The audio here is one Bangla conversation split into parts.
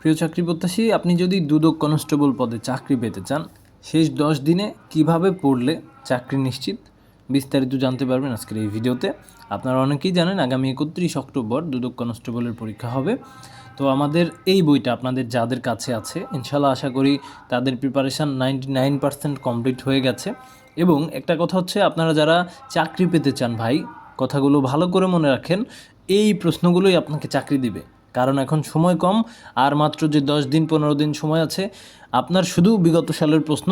প্রিয় চাকরি প্রত্যাশী, আপনি যদি দুদক কনস্টেবল পদে চাকরি পেতে চান, শেষ দশ দিনে কীভাবে পড়লে চাকরি নিশ্চিত? বিস্তারিত জানতে পারবেন আজকের এই ভিডিওতে। আপনারা অনেকেই জানেন আগামী একত্রিশ অক্টোবর দুদক কনস্টেবলের পরীক্ষা হবে। তো আমাদের এই বইটা আপনাদের যাদের কাছে আছে ইনশাল্লাহ আশা করি তাদের preparation ninety nine percent complete হয়ে গেছে। এবং একটা কথা হচ্ছে, আপনারা যারা চাকরি পেতে চান ভাই, কথাগুলো ভালো করে মনে রাখেন, এই প্রশ্নগুলোই আপনাকে চাকরি দিবে। কারণ এখন সময় কম আর মাত্র যে দশ দিন পনেরো দিন সময় আছে আপনার শুধু বিগত সালের প্রশ্ন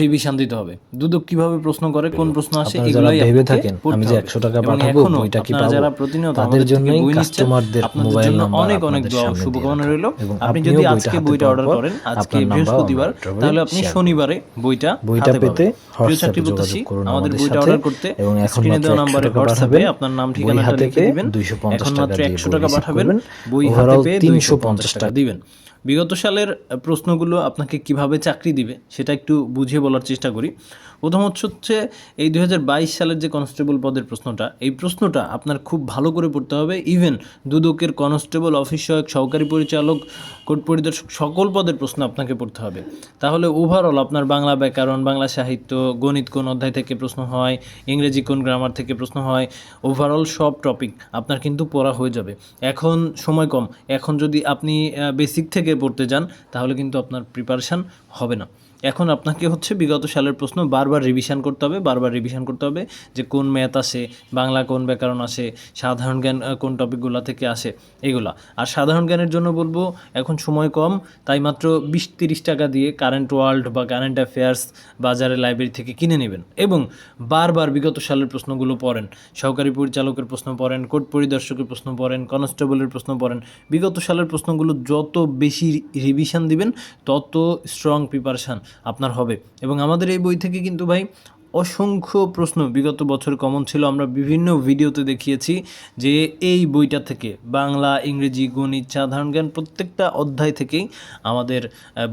রিভিশন দিতে হবে। দুদক কীভাবে প্রশ্ন করে কোন প্রশ্ন আসে এগুলাই ভেবে থাকেন, আমি যে 100 টাকা পাঠাবো, বইটা কি পাবো? যারা প্রতিনিয়ত তাদের আমাদের নিচ্ছেন, কাস্টমারদের মোবাইল জন্য নাম্বার অনেক অনেক দোয়া শুভকামনা রইল। আপনি যদি আজকে বইটা অর্ডার করেন আজকে বৃহস্পতিবার তাহলে আপনি শনিবারে বইটা বইটা পেতে। হোয়াটসঅ্যাপে যোগাযোগ প্রত্যাশী, করুন আমাদের বইটা অর্ডার করতে এবং এখন মাত্র দেওয়া 100 নাম্বারে হোয়াটসঅ্যাপে আপনার নাম ঠিকানাটা লিখে দিবেন। 250 এখন মাত্র দিয়ে 100 টাকা পাঠাবেন বই হাতে পেয়ে 350 টাকা। দিবেন। বিগত সালের প্রশ্নগুলো আপনাকে কীভাবে চাকরি দিবে সেটা একটু বুঝিয়ে বলার চেষ্টা করি। প্রথম হচ্ছে এই দু হাজার বাইশ সালের যে কনস্টেবল পদের প্রশ্নটা, এই প্রশ্নটা আপনার খুব ভালো করে পড়তে হবে। ইভেন দুদকের কনস্টেবল অফিস সহায়ক সহকারী পরিচালক, কোর্ট পরিদর্শক, সকল পদের প্রশ্ন আপনাকে পড়তে হবে। তাহলে ওভারঅল আপনার বাংলা ব্যাকরণ, বাংলা সাহিত্য, গণিত কোন অধ্যায় থেকে প্রশ্ন হয়, ইংরেজি কোন গ্রামার থেকে প্রশ্ন হয় ওভারঅল সব টপিক আপনার কিন্তু পড়া হয়ে যাবে। এখন সময় কম। এখন যদি আপনি বেসিক থেকে পড়তে যান, তাহলে কিন্তু আপনার প্রিপারেশান হবে না। এখন আপনাকে হচ্ছে বিগত সালের প্রশ্ন বারবার রিভিশন করতে হবে, বারবার রিভিশন করতে হবে যে কোন ম্যাথ আসে, বাংলা কোন ব্যাকরণ আসে, সাধারণ জ্ঞান কোন টপিকগুলো থেকে আসে, এগুলা। আর সাধারণ জ্ঞানের জন্য বলব, এখন সময় কম, তাই মাত্র বিশ তিরিশ টাকা দিয়ে কারেন্ট ওয়ার্ল্ড বা কারেন্ট অ্যাফেয়ার্স বাজারে লাইব্রেরি থেকে কিনে নেবেন। এবং বারবার বিগত সালের প্রশ্নগুলো পড়েন, সহকারী পরিচালকের প্রশ্ন পড়েন কোর্ট পরিদর্শকের প্রশ্ন পড়েন কনস্টেবলের প্রশ্ন পড়েন, বিগত সালের প্রশ্নগুলো যত বেশি রিভিশন দিবেন তত স্ট্রং প্রিপারেশান আপনার হবে। এবং আমাদের এই বই থেকে কিন্তু ভাই অসংখ্য প্রশ্ন, বিগত বছর কমন ছিল, আমরা বিভিন্ন ভিডিওতে দেখিয়েছি যে এই বইটা থেকে বাংলা, ইংরেজি, গণিত, সাধারণ জ্ঞান প্রত্যেকটা অধ্যায় থেকেই আমাদের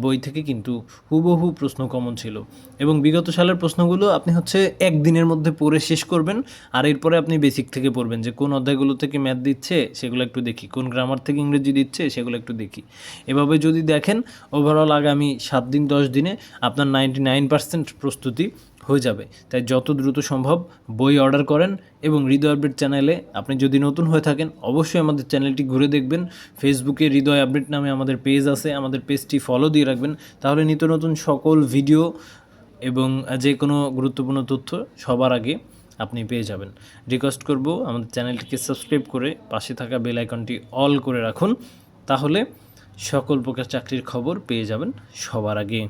বই থেকে কিন্তু হুবহু প্রশ্ন কমন ছিল। এবং বিগত সালের প্রশ্নগুলো আপনি হচ্ছে একদিনের মধ্যে পড়ে শেষ করবেন, আর এরপরে আপনি বেসিক থেকে পড়বেন যে কোন অধ্যায়গুলো থেকে ম্যাথ দিচ্ছে, সেগুলো একটু দেখি। কোন গ্রামার থেকে ইংরেজি দিচ্ছে, সেগুলো একটু দেখি। এভাবে যদি দেখেন ওভারঅল আগামী সাত দিন, দশ দিনে আপনার নাইনটি নাইন পার্সেন্ট প্রস্তুতি হয়ে যাবে। তাই যত দ্রুত সম্ভব বই অর্ডার করেন এবং হৃদয় আপডেট চ্যানেলে আপনি যদি নতুন হয়ে থাকেন, অবশ্যই আমাদের চ্যানেলটি ঘুরে দেখবেন। ফেসবুকে হৃদয় আপডেট নামে আমাদের পেজ আছে, আমাদের পেজটি ফলো দিয়ে রাখবেন। তাহলে নিত্য নতুন সকল ভিডিও এবং যে কোনো গুরুত্বপূর্ণ তথ্য সবার আগে আপনি পেয়ে যাবেন। রিকোয়েস্ট করব আমাদের চ্যানেলটিকে সাবস্ক্রাইব করে পাশে থাকা বেল আইকনটি অল করে রাখুন। তাহলে সকল প্রকার চাকরির খবর পেয়ে যাবেন সবার আগে।